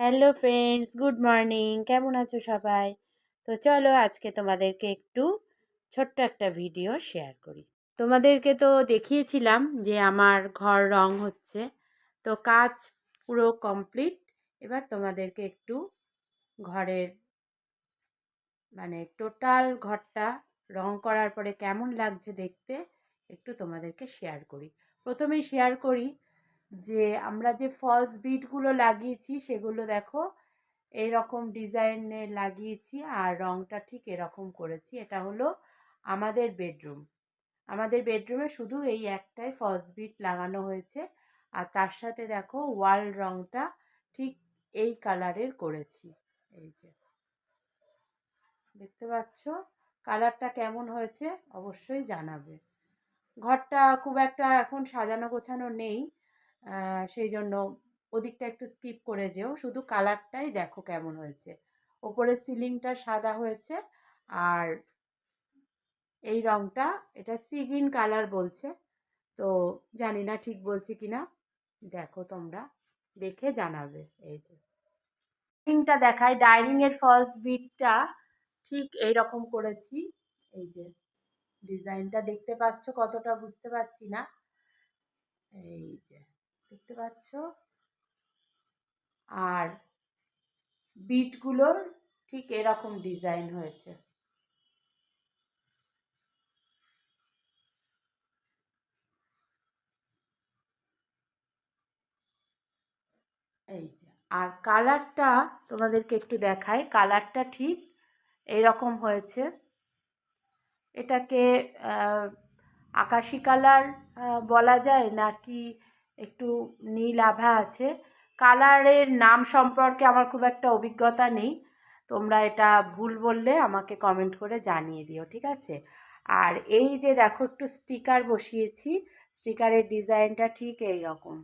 Hello friends, good morning. কেমন আছো সবাই? তো চলো আজকে তোমাদেরকে একটু ছোট্ট একটা ভিডিও শেয়ার করি। তোমাদেরকে তো দেখিয়েছিলাম যে আমার ঘর রং হচ্ছে। তো কাজ পুরো কমপ্লিট। এবার তোমাদেরকে একটু ঘরের মানে টোটাল ঘরটা রং করার পরে কেমন লাগছে দেখতে একটু তোমাদেরকে শেয়ার করি। প্রথমেই শেয়ার করি যে আমরা যে ফলস বিটগুলো লাগিয়েছি সেগুলো দেখো, এরকম ডিজাইনে লাগিয়েছি আর রঙটা ঠিক এরকম করেছি। এটা হলো আমাদের বেডরুম আমাদের বেডরুমে শুধু এই একটাই ফলস বিট লাগানো হয়েছে আর তার সাথে দেখো ওয়াল রঙটা ঠিক এই কালারের করেছি। এই যে। দেখতে পাচ্ছ? কালারটা কেমন হয়েছে? অবশ্যই জানাবে। ঘরটা খুব একটা এখন সাজানো গোছানো নেই। সেই জন্য ওদিকটা একটু স্কিপ করে যেও। শুধু কালারটাই দেখো কেমন হয়েছে। ওপরের সিলিংটা সাদা হয়েছে আর এই রংটা, এটা সি গ্রিন কালার বলছে। তো জানি না ঠিক বলছি কি না। দেখো তোমরা, দেখে জানাবে এই যে। ডাইনিংটা দেখায় ডাইনিংয়ের ফলস বিটটা ঠিক এই রকম করেছি। এই যে, ডিজাইনটা দেখতে পাচ্ছ কতটা বুঝতে পারছি না। এই যে। দেখতে পাচ্ছ? আর বিটগুলোর ঠিক এরকম ডিজাইন হয়েছে। এই যে, আর কালারটা তোমাদেরকে একটু দেখাই। কালারটা ঠিক এইরকম হয়েছে। এটাকে আকাশি কালার বলা যায় নাকি একটু নীল আভা আছে। কালারের নাম সম্পর্কে আমার খুব একটা অভিজ্ঞতা নেই। তোমরা এটা ভুল বললে আমাকে কমেন্ট করে জানিয়ে দিও, ঠিক আছে? আর এই যে দেখো, একটু স্টিকার বসিয়েছি। স্টিকারের ডিজাইনটা ঠিক এই রকম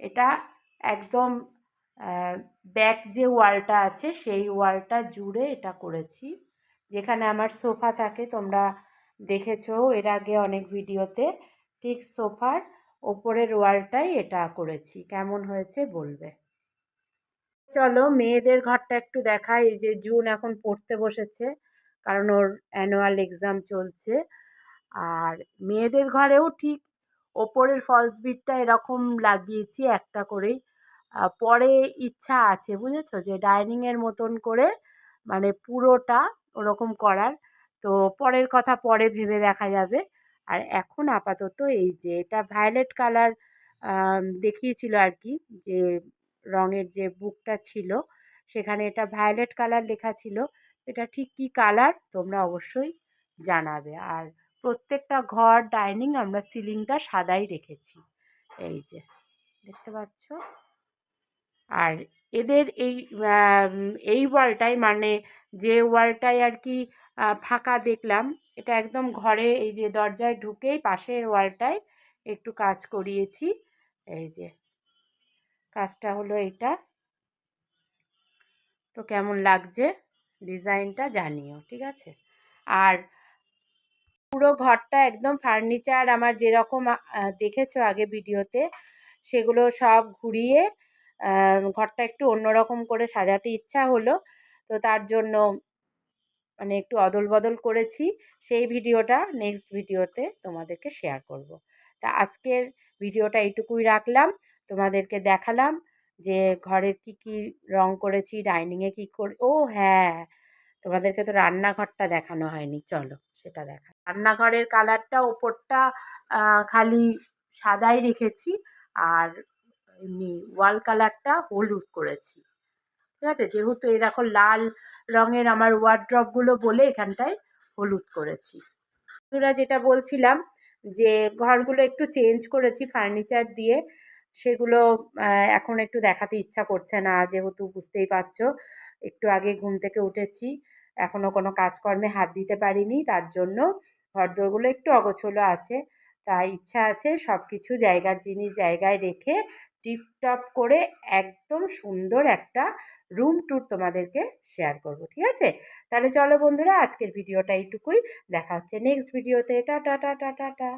এটা একদম ব্যাক যে ওয়ালটা আছে, সেই ওয়ালটা জুড়ে এটা করেছি। যেখানে আমার সোফা থাকে, তোমরা দেখেছ এর আগে অনেক ভিডিওতে ঠিক সোফার ওপরের ওয়ালটাই এটা করেছি। কেমন হয়েছে বলবে? চলো মেয়েদের ঘরটা একটু দেখাই। যে জুন এখন পড়তে বসেছে, কারণ ওর অ্যানুয়াল এক্সাম চলছে। আর মেয়েদের ঘরেও ঠিক ওপরের ফলস বিটটা এরকম লাগিয়েছি একটা করেই। পরে ইচ্ছা আছে, বুঝেছ? যে ডাইনিংয়ের মতন করে মানে পুরোটা ওরকম করার। তো পরের কথা পরে ভেবে দেখা যাবে। আর এখন আপাতত এই যে এটা ভায়োলেট কালার দেখিয়েছিল আর কি যে রঙের যে বুকটা ছিল, সেখানে এটা ভায়োলেট কালার লেখা ছিল। এটা ঠিক কী কালার তোমরা অবশ্যই জানাবে। আর প্রত্যেকটা ঘর ডাইনিং আমরা সিলিংটা সাদাই রেখেছি। এই যে, দেখতে পাচ্ছ? আর এদের এই এই ওয়ালটাই মানে যে ওয়ালটায় আর কি ফাঁকা দেখলাম। এটা একদম ঘরে এই যে দরজায় ঢুকেই পাশের ওয়ালটায় একটু কাজ করিয়েছি। এই যে, কাজটা হলো এটা তো কেমন লাগছে? ডিজাইনটা জানিও, ঠিক আছে? আর পুরো ঘরটা একদম ফার্নিচার আমার যেরকম দেখেছ আগে ভিডিওতে, সেগুলো সব ঘুরিয়ে ঘরটা একটু অন্যরকম করে সাজাতে ইচ্ছা হলো। তো তার জন্য মানে একটু অদল বদল করেছি, সেই ভিডিওটা নেক্সট ভিডিওতে তোমাদেরকে শেয়ার করব। তা আজকের ভিডিওটা এইটুকুই রাখলাম, তোমাদেরকে দেখালাম যে ঘরের কি কি রং করেছি ডাইনিংয়ে কি করে, ও হ্যাঁ তোমাদেরকে তো রান্নাঘরটা দেখানো হয়নি, চলো সেটা দেখা রান্নাঘরের কালারটা ওপরটা খালি সাদাই রেখেছি, আর এমনি ওয়াল কালারটা হলুদ করেছি ঠিক আছে? যেহেতু এই দেখো লাল রঙের আমার ওয়ার্ড্রপগুলো বলে এখানটায় হলুদ করেছি। বন্ধুরা, যেটা বলছিলাম যে ঘরগুলো একটু চেঞ্জ করেছি ফার্নিচার দিয়ে, সেগুলো এখন একটু দেখাতে ইচ্ছা করছে না, যেহেতু বুঝতেই পারছ, একটু আগে ঘুম থেকে উঠেছি এখনও কোনো কাজকর্মে হাত দিতে পারিনি, তার জন্য ঘরদোরগুলো একটু অগোছলো আছে তাই ইচ্ছা আছে সব কিছু জায়গার জিনিস জায়গায় রেখে, টিপটপ করে একদম সুন্দর একটা রুম ট্যুর তোমাদেরকে শেয়ার করব, ঠিক আছে? তাহলে চলো বন্ধুরা, আজকের ভিডিওটা এইটুকুই। দেখা হচ্ছে নেক্সট ভিডিওতে টাটা টাটা টাটা